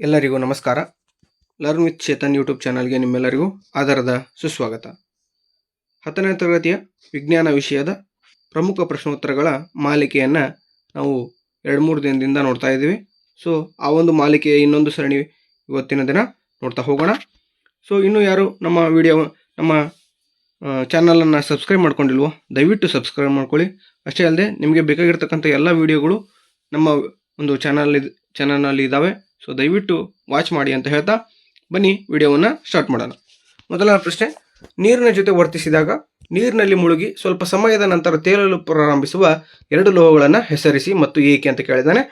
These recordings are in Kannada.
ಎಲ್ಲರಿಗೂ ನಮಸ್ಕಾರ. ಲರ್ನ್ ವಿತ್ ಚೇತನ್ ಯೂಟ್ಯೂಬ್ ಚಾನಲ್ಗೆ ನಿಮ್ಮೆಲ್ಲರಿಗೂ ಆಧಾರದ ಸುಸ್ವಾಗತ. ಹತ್ತನೇ ತರಗತಿಯ ವಿಜ್ಞಾನ ವಿಷಯದ ಪ್ರಮುಖ ಪ್ರಶ್ನೋತ್ತರಗಳ ಮಾಲಿಕೆಯನ್ನು ನಾವು ಎರಡು ಮೂರು ದಿನದಿಂದ ನೋಡ್ತಾ ಇದ್ದೀವಿ. ಸೊ ಆ ಒಂದು ಮಾಲಿಕೆಯ ಇನ್ನೊಂದು ಸರಣಿ ಇವತ್ತಿನ ದಿನ ನೋಡ್ತಾ ಹೋಗೋಣ. ಸೊ ಇನ್ನೂ ಯಾರು ನಮ್ಮ ವಿಡಿಯೋ ನಮ್ಮ ಚಾನಲನ್ನು ಸಬ್ಸ್ಕ್ರೈಬ್ ಮಾಡ್ಕೊಂಡಿಲ್ವೋ, ದಯವಿಟ್ಟು ಸಬ್ಸ್ಕ್ರೈಬ್ ಮಾಡ್ಕೊಳ್ಳಿ. ಅಷ್ಟೇ ಅಲ್ಲದೆ, ನಿಮಗೆ ಬೇಕಾಗಿರ್ತಕ್ಕಂಥ ಎಲ್ಲ ವಿಡಿಯೋಗಳು ನಮ್ಮ ಒಂದು ಚಾನಲ್ ಚಾನಲ್ನಲ್ಲಿ ಇದ್ದಾವೆ ಸೊ ದಯವಿಟ್ಟು ವಾಚ್ ಮಾಡಿ ಅಂತ ಹೇಳ್ತಾ ಬನ್ನಿ, ವಿಡಿಯೋವನ್ನು ಸ್ಟಾರ್ಟ್ ಮಾಡೋಣ. ಮೊದಲನೇ ಪ್ರಶ್ನೆ, ನೀರಿನ ಜೊತೆ ವರ್ತಿಸಿದಾಗ ನೀರಿನಲ್ಲಿ ಮುಳುಗಿ ಸ್ವಲ್ಪ ಸಮಯದ ನಂತರ ತೇಲಲು ಪ್ರಾರಂಭಿಸುವ ಎರಡು ಲೋಹಗಳನ್ನು ಹೆಸರಿಸಿ ಮತ್ತು ಏಕೆ ಅಂತ ಕೇಳಿದ್ದಾನೆ.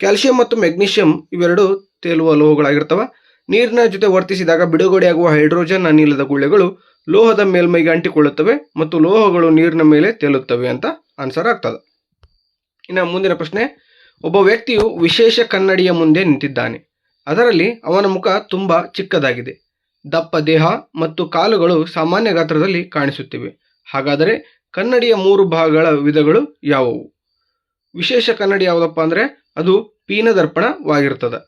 ಕ್ಯಾಲ್ಸಿಯಂ ಮತ್ತು ಮೆಗ್ನೀಷಿಯಂ ಇವೆರಡು ತೇಲುವ ಲೋಹಗಳಾಗಿರ್ತವೆ. ನೀರಿನ ಜೊತೆ ವರ್ತಿಸಿದಾಗ ಬಿಡುಗಡೆಯಾಗುವ ಹೈಡ್ರೋಜನ್ ಅನಿಲದ ಗುಳ್ಳೆಗಳು ಲೋಹದ ಮೇಲ್ಮೈಗೆ ಅಂಟಿಕೊಳ್ಳುತ್ತವೆ ಮತ್ತು ಲೋಹಗಳು ನೀರಿನ ಮೇಲೆ ತೇಲುತ್ತವೆ ಅಂತ ಆನ್ಸರ್ ಆಗ್ತದೆ. ಇನ್ನು ಮುಂದಿನ ಪ್ರಶ್ನೆ ಒಬ್ಬ ವ್ಯಕ್ತಿಯು ವಿಶೇಷ ಕನ್ನಡಿಯ ಮುಂದೆ ನಿಂತಿದ್ದಾನೆ. ಅದರಲ್ಲಿ ಅವನ ಮುಖ ತುಂಬ ಚಿಕ್ಕದಾಗಿದೆ. ದಪ್ಪ ದೇಹ ಮತ್ತು ಕಾಲುಗಳು ಸಾಮಾನ್ಯ ಗಾತ್ರದಲ್ಲಿ ಕಾಣಿಸುತ್ತಿವೆ. ಹಾಗಾದರೆ ಕನ್ನಡಿಯ ಮೂರು ಭಾಗಗಳ ವಿಧಗಳು ಯಾವುವು? ವಿಶೇಷ ಕನ್ನಡಿ ಯಾವುದಪ್ಪ ಅಂದರೆ ಅದು ಪೀನ ದರ್ಪಣವಾಗಿರ್ತದೆ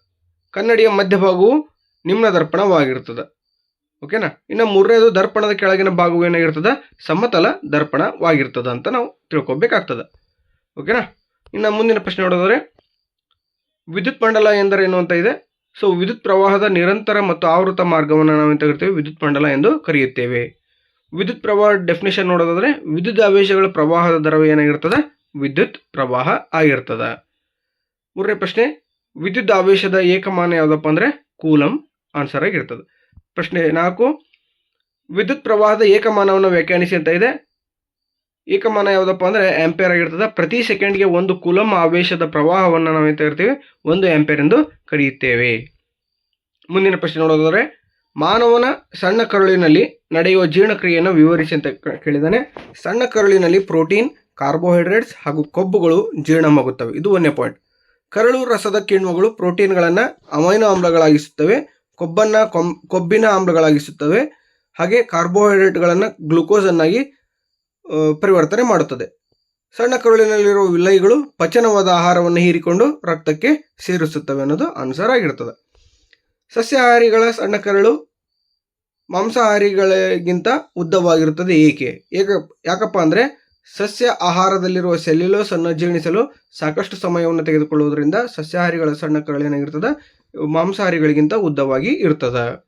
ಕನ್ನಡಿಯ ಮಧ್ಯಭಾಗವು ನಿಮ್ನ ದರ್ಪಣವಾಗಿರ್ತದೆ ಓಕೆನಾ? ಇನ್ನು ಮೂರನೇದು ದರ್ಪಣದ ಕೆಳಗಿನ ಭಾಗವು ಏನಾಗಿರ್ತದೆ? ಸಮತಲ ದರ್ಪಣವಾಗಿರ್ತದೆ ಅಂತ ನಾವು ತಿಳ್ಕೊಬೇಕಾಗ್ತದೆ. ಓಕೆನಾ? ಇನ್ನು ಮುಂದಿನ ಪ್ರಶ್ನೆ ನೋಡೋದಾದ್ರೆ ವಿದ್ಯುತ್ ಮಂಡಲ ಎಂದರೇನು ಅಂತ ಇದೆ. ಸೊ ವಿದ್ಯುತ್ ಪ್ರವಾಹದ ನಿರಂತರ ಮತ್ತು ಆವೃತ ಮಾರ್ಗವನ್ನು ನಾವು ಎಂತ ಕರಿತೇವೆ ವಿದ್ಯುತ್ ಮಂಡಲ ಎಂದು ಕರೆಯುತ್ತೇವೆ. ವಿದ್ಯುತ್ ಪ್ರವಾಹ ಡೆಫಿನೇಷನ್ ನೋಡೋದಾದ್ರೆ, ವಿದ್ಯುತ್ ಆವೇಶಗಳ ಪ್ರವಾಹದ ದರವು ಏನಾಗಿರ್ತದೆ? ವಿದ್ಯುತ್ ಪ್ರವಾಹ ಆಗಿರ್ತದೆ. ಮೂರನೇ ಪ್ರಶ್ನೆ, ವಿದ್ಯುತ್ ಆವೇಶದ ಏಕಮಾನ ಯಾವುದಪ್ಪ ಅಂದರೆ, ಕೂಲಂ ಆನ್ಸರ್ ಆಗಿರ್ತದೆ. ಪ್ರಶ್ನೆ ನಾಲ್ಕು, ವಿದ್ಯುತ್ ಪ್ರವಾಹದ ಏಕಮಾನವನ್ನು ವ್ಯಾಖ್ಯಾನಿಸಿ ಅಂತ ಇದೆ. ಏಕಮಾನ ಯಾವುದಪ್ಪ ಅಂದರೆ ಆಂಪೇರ್ ಆಗಿರ್ತದೆ. ಪ್ರತಿ ಸೆಕೆಂಡ್ಗೆ ಒಂದು ಕುಲಂ ಆವೇಶದ ಪ್ರವಾಹವನ್ನು ನಾವು ಎಂತ ಇರ್ತೀವಿ. ಒಂದು ಆಂಪೇರ್ ಎಂದು ಕರೆಯುತ್ತೇವೆ. ಮುಂದಿನ ಪ್ರಶ್ನೆ ನೋಡೋದಾದರೆ, ಮಾನವನ ಸಣ್ಣ ಕರುಳಿನಲ್ಲಿ ನಡೆಯುವ ಜೀರ್ಣಕ್ರಿಯೆಯನ್ನು ವಿವರಿಸಿ ಅಂತ ಕೇಳಿದಾನೆ ಸಣ್ಣ ಕರುಳಿನಲ್ಲಿ ಪ್ರೋಟೀನ್, ಕಾರ್ಬೋಹೈಡ್ರೇಟ್ಸ್ ಹಾಗೂ ಕೊಬ್ಬುಗಳು ಜೀರ್ಣವಾಗುತ್ತವೆ. ಇದು ಒಂದನೇ ಪಾಯಿಂಟ್ ಕರಳು ರಸದ ಕಿಣ್ವಗಳು ಪ್ರೋಟೀನ್ಗಳನ್ನು ಅಮೈನೋ ಆಮ್ಲಗಳಾಗಿಸುತ್ತವೆ. ಕೊಬ್ಬನ್ನು ಕೊಬ್ಬಿನ ಆಮ್ಲಗಳಾಗಿಸುತ್ತವೆ. ಹಾಗೆ ಕಾರ್ಬೋಹೈಡ್ರೇಟ್ಗಳನ್ನು ಗ್ಲುಕೋಸನ್ನಾಗಿ ಪರಿವರ್ತನೆ ಮಾಡುತ್ತದೆ. ಸಣ್ಣ ಕರುಳಿನಲ್ಲಿರುವ ವಿಲೈಗಳು ಪಚನವಾದ ಆಹಾರವನ್ನು ಹೀರಿಕೊಂಡು ರಕ್ತಕ್ಕೆ ಸೇರಿಸುತ್ತವೆ ಅನ್ನೋದು ಆನ್ಸರ್ ಆಗಿರ್ತದೆ. ಸಸ್ಯಾಹಾರಿಗಳ ಸಣ್ಣ ಕರುಳು ಮಾಂಸಾಹಾರಿಗಳಿಗಿಂತ ಉದ್ದವಾಗಿರುತ್ತದೆ ಏಕೆ? ಏಕ, ಯಾಕಪ್ಪ ಅಂದರೆ ಸಸ್ಯ ಆಹಾರದಲ್ಲಿರುವ ಸೆಲ್ಯುಲೋಸ್ ಅನ್ನು ಜೀರ್ಣಿಸಲು ಸಾಕಷ್ಟು ಸಮಯವನ್ನು ತೆಗೆದುಕೊಳ್ಳುವುದರಿಂದ ಸಸ್ಯಾಹಾರಿಗಳ ಸಣ್ಣ ಕರಳು ಏನಾಗಿರ್ತದೆ? ಮಾಂಸಾಹಾರಿಗಳಿಗಿಂತ ಉದ್ದವಾಗಿ ಇರ್ತದೆ.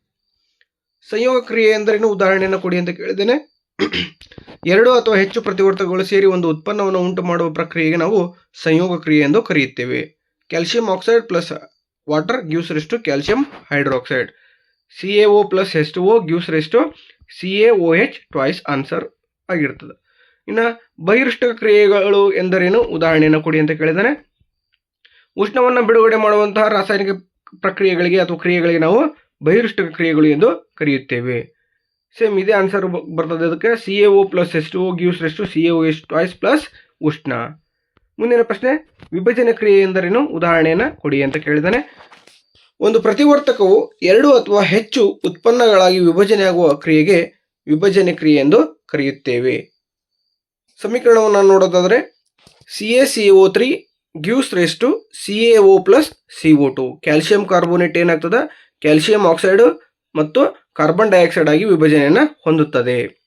ಸಂಯೋಗ ಕ್ರಿಯೆ ಎಂದರೇನು? ಉದಾಹರಣೆಯನ್ನು ಕೊಡಿ ಅಂತ ಕೇಳಿದ್ದೇನೆ. ಎರಡು ಅಥವಾ ಹೆಚ್ಚು ಪ್ರತಿವರ್ತಕಗಳು ಸೇರಿ ಒಂದು ಉತ್ಪನ್ನವನ್ನು ಉಂಟು ಮಾಡುವ ಪ್ರಕ್ರಿಯೆಗೆ ನಾವು ಸಂಯೋಗ ಕ್ರಿಯೆ ಎಂದು ಕರೆಯುತ್ತೇವೆ. Calcium oxide plus water gives rise to calcium hydroxide. C A O plus S two O gives rise to C A O H twice answer ಆಗಿರ್ತದೆ. ಇನ್ನು ಬಹಿರಿಷ್ಟ ಕ್ರಿಯೆಗಳು ಎಂದರೇನು? ಉದಾಹರಣೆಯನ್ನು ಕೊಡಿ ಅಂತ ಕೇಳಿದರೆ ಉಷ್ಣವನ್ನು ಬಿಡುಗಡೆ ಮಾಡುವಂತಹ ರಾಸಾಯನಿಕ ಪ್ರಕ್ರಿಯೆಗಳಿಗೆ ಅಥವಾ ಕ್ರಿಯೆಗಳಿಗೆ ನಾವು ಬಹಿರಿಷ್ಟ ಕ್ರಿಯೆಗಳು ಎಂದು ಕರೆಯುತ್ತೇವೆ. ಸೇಮ್ ಇದೇ ಆನ್ಸರ್ ಬರ್ತದೆ ಅದಕ್ಕೆ. C A O plus S two gives rise to C A O S twice plus ಉಷ್ಣ. ಮುಂದಿನ ಪ್ರಶ್ನೆ, ವಿಭಜನೆ ಕ್ರಿಯೆ ಎಂದರೇನು? ಉದಾಹರಣೆಯನ್ನು ಕೊಡಿ ಅಂತ ಕೇಳಿದಾನೆ ಒಂದು ಪ್ರತಿವರ್ತಕವು ಎರಡು ಅಥವಾ ಹೆಚ್ಚು ಉತ್ಪನ್ನಗಳಾಗಿ ವಿಭಜನೆಯಾಗುವ ಕ್ರಿಯೆಗೆ ವಿಭಜನೆ ಕ್ರಿಯೆ ಎಂದು ಕರೆಯುತ್ತೇವೆ. ಸಮೀಕರಣವನ್ನು ನೋಡೋದಾದರೆ C A C O three gives rise to C A O plus C O two calcium carbonate ಏನಾಗ್ತದೆ? ಕ್ಯಾಲ್ಸಿಯಂ ಆಕ್ಸೈಡ್ ಮತ್ತು ಕಾರ್ಬನ್ ಡೈಆಕ್ಸೈಡ್ ಆಗಿ ವಿಭಜನೆಯನ್ನು ಹೊಂದುತ್ತದೆ.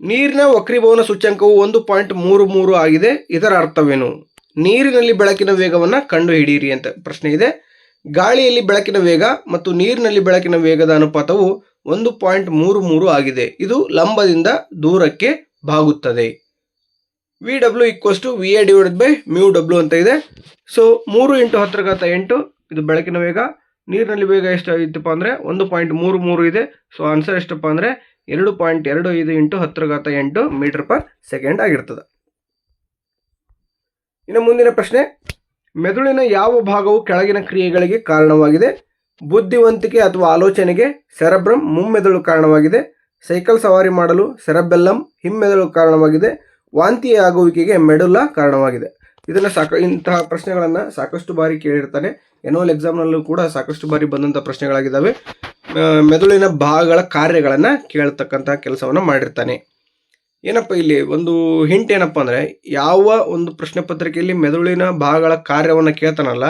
ನೀರಿನ ವಕ್ರೀಭವನ ಸೂಚ್ಯಂಕವು ಒಂದು ಪಾಯಿಂಟ್ ಮೂರು ಮೂರು ಆಗಿದೆ. ಇದರ ಅರ್ಥವೇನು? ನೀರಿನಲ್ಲಿ ಬೆಳಕಿನ ವೇಗವನ್ನು ಕಂಡುಹಿಡಿಯಿರಿ ಅಂತ ಪ್ರಶ್ನೆ ಇದೆ. ಗಾಳಿಯಲ್ಲಿ ಬೆಳಕಿನ ವೇಗ ಮತ್ತು ನೀರಿನಲ್ಲಿ ಬೆಳಕಿನ ವೇಗದ ಅನುಪಾತವು ಒಂದು ಪಾಯಿಂಟ್ ಮೂರು ಮೂರು ಆಗಿದೆ. ಇದು ಲಂಬದಿಂದ ದೂರಕ್ಕೆ ಬಾಗುತ್ತದೆ. V W equals to V A divided by mu W ಅಂತ ಇದೆ. ಸೊ ಮೂರು ಇಂಟು ಹತ್ತರ ಎಂಟು, ಇದು ಬೆಳಕಿನ ವೇಗ. ನೀರಿನಲ್ಲಿ ವೇಗ ಎಷ್ಟಾಗಿತ್ತಪ್ಪ ಅಂದರೆ ಒಂದು ಪಾಯಿಂಟ್ ಮೂರು ಮೂರು ಇದೆ. ಸೊ ಆನ್ಸರ್ ಎಷ್ಟಪ್ಪ ಅಂದರೆ ಎರಡು ಪಾಯಿಂಟ್ ಎರಡು ಐದು ಇಂಟು ಹತ್ತರ ಘಾತ ಎಂಟು ಮೀಟರ್ ಪರ್ ಸೆಕೆಂಡ್ ಆಗಿರ್ತದೆ. ಇನ್ನು ಮುಂದಿನ ಪ್ರಶ್ನೆ, ಮೆದುಳಿನ ಯಾವ ಭಾಗವು ಕೆಳಗಿನ ಕ್ರಿಯೆಗಳಿಗೆ ಕಾರಣವಾಗಿದೆ? ಬುದ್ಧಿವಂತಿಕೆ ಅಥವಾ ಆಲೋಚನೆಗೆ ಸೆರಬ್ರಮ್ ಮುಮ್ಮೆದುಳು ಕಾರಣವಾಗಿದೆ. ಸೈಕಲ್ ಸವಾರಿ ಮಾಡಲು ಸೆರಬೆಲ್ಲಂ ಹಿಮ್ಮೆದುಳು ಕಾರಣವಾಗಿದೆ. ವಾಂತಿ ಆಗುವಿಕೆಗೆ ಮೆಡುಲ ಕಾರಣವಾಗಿದೆ. ಇದನ್ನು ಸಾಕ ಇಂತಹ ಪ್ರಶ್ನೆಗಳನ್ನು ಸಾಕಷ್ಟು ಬಾರಿ ಕೇಳಿರ್ತಾನೆ. ಎನ್ನುವಲ್ ಎಕ್ಸಾಮ್ನಲ್ಲೂ ಕೂಡ ಸಾಕಷ್ಟು ಬಾರಿ ಬಂದಂಥ ಪ್ರಶ್ನೆಗಳಾಗಿದ್ದಾವೆ. ಮೆದುಳಿನ ಭಾಗಗಳ ಕಾರ್ಯಗಳನ್ನು ಕೇಳ್ತಕ್ಕಂಥ ಕೆಲಸವನ್ನು ಮಾಡಿರ್ತಾನೆ. ಏನಪ್ಪ ಇಲ್ಲಿ ಒಂದು ಹಿಂಟ್ ಏನಪ್ಪ ಅಂದರೆ, ಯಾವ ಒಂದು ಪ್ರಶ್ನೆ ಪತ್ರಿಕೆಯಲ್ಲಿ ಮೆದುಳಿನ ಭಾಗಗಳ ಕಾರ್ಯವನ್ನು ಕೇಳ್ತಾನಲ್ಲ,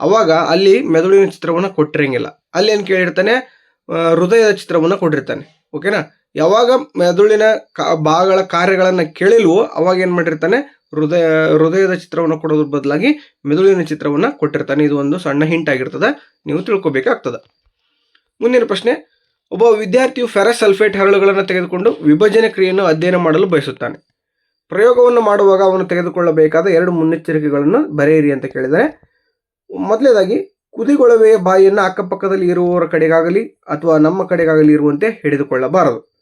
ಅವಾಗ ಅಲ್ಲಿ ಮೆದುಳಿನ ಚಿತ್ರವನ್ನು ಕೊಟ್ಟಿರಂಗಿಲ್ಲ. ಅಲ್ಲಿ ಏನು ಕೇಳಿರ್ತಾನೆ ಹೃದಯದ ಚಿತ್ರವನ್ನು ಕೊಟ್ಟಿರ್ತಾನೆ. ಓಕೆನಾ ಯಾವಾಗ ಮೆದುಳಿನ ಕಾ, ಭಾಗಗಳ ಕಾರ್ಯಗಳನ್ನು ಕೇಳಿಲ್ವೋ, ಅವಾಗ ಏನು ಮಾಡಿರ್ತಾನೆ ಹೃದಯ, ಹೃದಯದ ಚಿತ್ರವನ್ನು ಕೊಡೋದ್ರ ಬದಲಾಗಿ ಮೆದುಳಿನ ಚಿತ್ರವನ್ನು ಕೊಟ್ಟಿರ್ತಾನೆ. ಇದು ಒಂದು ಸಣ್ಣ ಹಿಂಟ್ ಆಗಿರ್ತದೆ. ನೀವು ತಿಳ್ಕೊಬೇಕಾಗ್ತದೆ. ಮುಂದಿನ ಪ್ರಶ್ನೆ, ಒಬ್ಬ ವಿದ್ಯಾರ್ಥಿಯು ಫೆರಸ್ ಸಲ್ಫೇಟ್ ಹರಳುಗಳನ್ನು ತೆಗೆದುಕೊಂಡು ವಿಭಜನೆ ಕ್ರಿಯೆಯನ್ನು ಅಧ್ಯಯನ ಮಾಡಲು ಬಯಸುತ್ತಾನೆ. ಪ್ರಯೋಗವನ್ನು ಮಾಡುವಾಗ ಅವನು ತೆಗೆದುಕೊಳ್ಳಬೇಕಾದ ಎರಡು ಮುನ್ನೆಚ್ಚರಿಕೆಗಳನ್ನು ಬರೆಯಿರಿ ಅಂತ ಕೇಳಿದರೆ, ಮೊದಲನೇದಾಗಿ, ಕುದಿಗೊಳವೆಯ ಬಾಯಿಯನ್ನು ಅಕ್ಕಪಕ್ಕದಲ್ಲಿ ಇರುವವರ ಕಡೆಗಾಗಲಿ ಅಥವಾ ನಮ್ಮ ಕಡೆಗಾಗಲಿ ಇರುವಂತೆ ಹಿಡಿದುಕೊಳ್ಳಬಾರದು.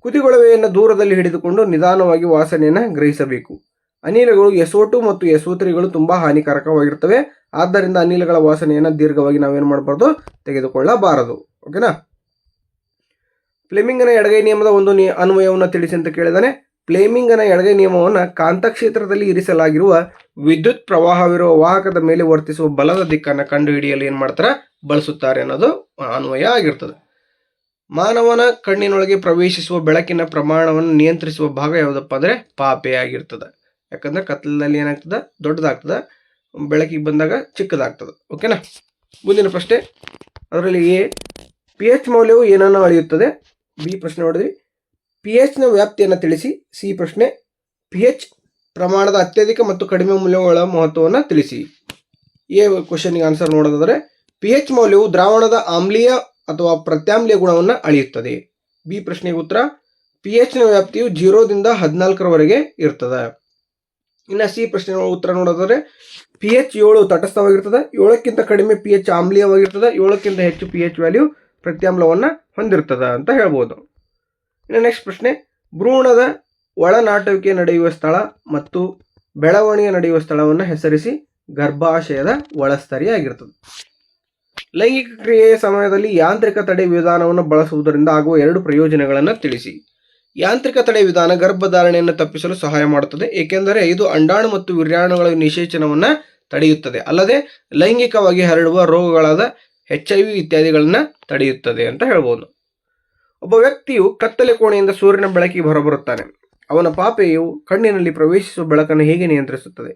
ಕುದಿಗೊಳವೆಯನ್ನು ದೂರದಲ್ಲಿ ಹಿಡಿದುಕೊಂಡು ನಿಧಾನವಾಗಿ ವಾಸನೆಯನ್ನು ಗ್ರಹಿಸಬೇಕು. ಅನಿಲಗಳು ಎಸೋಟು ಮತ್ತು ಎಸೋತ್ರಿಗಳು ತುಂಬ ಹಾನಿಕಾರಕವಾಗಿರ್ತವೆ ಆದ್ದರಿಂದ ಅನಿಲಗಳ ವಾಸನೆಯನ್ನು ದೀರ್ಘವಾಗಿ ನಾವೇನು ಮಾಡಬಾರ್ದು? ತೆಗೆದುಕೊಳ್ಳಬಾರದು. ಓಕೆನಾ? ಫ್ಲೇಮಿಂಗನ ಎಡಗೈ ನಿಯಮದ ಒಂದು ಅನ್ವಯವನ್ನು ತಿಳಿಸಿ ಅಂತ ಕೇಳಿದಾನೆ. ಫ್ಲೇಮಿಂಗನ ಎಡಗೈ ನಿಯಮವನ್ನು ಕಾಂತಕ್ಷೇತ್ರದಲ್ಲಿ ಇರಿಸಲಾಗಿರುವ ವಿದ್ಯುತ್ ಪ್ರವಾಹವಿರುವ ವಾಹಕದ ಮೇಲೆ ವರ್ತಿಸುವ ಬಲದ ದಿಕ್ಕನ್ನು ಕಂಡುಹಿಡಿಯಲು ಏನು ಮಾಡ್ತಾರೆ? ಬಳಸುತ್ತಾರೆ ಅನ್ನೋದು ಅನ್ವಯ ಆಗಿರ್ತದೆ. ಮಾನವನ ಕಣ್ಣಿನೊಳಗೆ ಪ್ರವೇಶಿಸುವ ಬೆಳಕಿನ ಪ್ರಮಾಣವನ್ನು ನಿಯಂತ್ರಿಸುವ ಭಾಗ ಯಾವುದಪ್ಪ ಅಂದರೆ? ಪಾಪೆ ಆಗಿರ್ತದೆ ಯಾಕಂದ್ರೆ ಕತ್ತಲಲ್ಲಿ ಏನಾಗ್ತದೆ? ದೊಡ್ಡದಾಗ್ತದೆ. ಬೆಳಕಿಗೆ ಬಂದಾಗ ಚಿಕ್ಕದಾಗ್ತದೆ. ಓಕೆನಾ ಮುಂದಿನ ಪ್ರಶ್ನೆ. ಅದರಲ್ಲಿ ಎ, ಪಿ ಎಚ್ ಮೌಲ್ಯವು ಏನನ್ನು ಅಳೆಯುತ್ತದೆ? ಬಿ ಪ್ರಶ್ನೆ ನೋಡಿದ್ರಿ ಪಿ ಎಚ್ನ ವ್ಯಾಪ್ತಿಯನ್ನು ತಿಳಿಸಿ. ಸಿ ಪ್ರಶ್ನೆ. ಪಿ ಎಚ್ ಪ್ರಮಾಣದ ಅತ್ಯಧಿಕ ಮತ್ತು ಕಡಿಮೆ ಮೌಲ್ಯಗಳ ಮಹತ್ವವನ್ನು ತಿಳಿಸಿ. ಎ ಕ್ವಶನ್ಗೆ ಆನ್ಸರ್ ನೋಡೋದಾದರೆ, ಪಿ ಎಚ್ ಮೌಲ್ಯವು ದ್ರಾವಣದ ಆಮ್ಲೀಯ ಅಥವಾ ಪ್ರತ್ಯಾಮ್ಲೀಯ ಗುಣವನ್ನು ಅಳೆಯುತ್ತದೆ. ಬಿ ಪ್ರಶ್ನೆಗೆ ಉತ್ತರ. ಪಿ ಎಚ್ನ ವ್ಯಾಪ್ತಿಯು ಜೀರೋದಿಂದ ಹದಿನಾಲ್ಕರವರೆಗೆ ಇರ್ತದೆ. ಇನ್ನು ಸಿ ಪ್ರಶ್ನೆ ಉತ್ತರ ನೋಡೋದಾದ್ರೆ ಪಿ ಎಚ್ ಏಳು ತಟಸ್ಥವಾಗಿರ್ತದೆ, ಏಳಕ್ಕಿಂತ ಕಡಿಮೆ ಪಿ ಎಚ್ ಆಮ್ಲೀಯವಾಗಿರ್ತದೆ, ಏಳಕ್ಕಿಂತ ಹೆಚ್ಚು ಪಿ ಎಚ್ ವ್ಯಾಲ್ಯೂ ಪ್ರತ್ಯಾಮ್ಲವನ್ನು ಹೊಂದಿರ್ತದೆ ಅಂತ ಹೇಳ್ಬೋದು. ಇನ್ನು ನೆಕ್ಸ್ಟ್ ಪ್ರಶ್ನೆ, ಭ್ರೂಣದ ಒಳನಾಟವಿಕೆ ನಡೆಯುವ ಸ್ಥಳ ಮತ್ತು ಬೆಳವಣಿಗೆ ನಡೆಯುವ ಸ್ಥಳವನ್ನು ಹೆಸರಿಸಿ ಗರ್ಭಾಶಯದ ಒಳಸ್ತರಿಯಾಗಿರ್ತದೆ. ಲೈಂಗಿಕ ಕ್ರಿಯೆಯ ಸಮಯದಲ್ಲಿ ಯಾಂತ್ರಿಕ ತಡೆ ವಿಧಾನವನ್ನು ಬಳಸುವುದರಿಂದ ಆಗುವ ಎರಡು ಪ್ರಯೋಜನಗಳನ್ನು ತಿಳಿಸಿ. ಯಾಂತ್ರಿಕ ತಡೆ ವಿಧಾನ ಗರ್ಭಧಾರಣೆಯನ್ನು ತಪ್ಪಿಸಲು ಸಹಾಯ ಮಾಡುತ್ತದೆ. ಏಕೆಂದರೆ ಇದು ಅಂಡಾಣು ಮತ್ತು ವಿರ್ಯಾಣುಗಳ ನಿಷೇಚನವನ್ನು ತಡೆಯುತ್ತದೆ. ಅಲ್ಲದೆ ಲೈಂಗಿಕವಾಗಿ ಹರಡುವ ರೋಗಗಳಾದ ಎಚ್ ಐ ವಿ ಇತ್ಯಾದಿಗಳನ್ನು ತಡೆಯುತ್ತದೆ ಅಂತ ಹೇಳ್ಬೋದು. ಒಬ್ಬ ವ್ಯಕ್ತಿಯು ಕತ್ತಲೆ ಕೋಣೆಯಿಂದ ಸೂರ್ಯನ ಬೆಳಕಿಗೆ ಹೊರಬರುತ್ತಾನೆ. ಅವನ ಪಾಪೆಯು ಕಣ್ಣಿನಲ್ಲಿ ಪ್ರವೇಶಿಸುವ ಬೆಳಕನ್ನು ಹೇಗೆ ನಿಯಂತ್ರಿಸುತ್ತದೆ?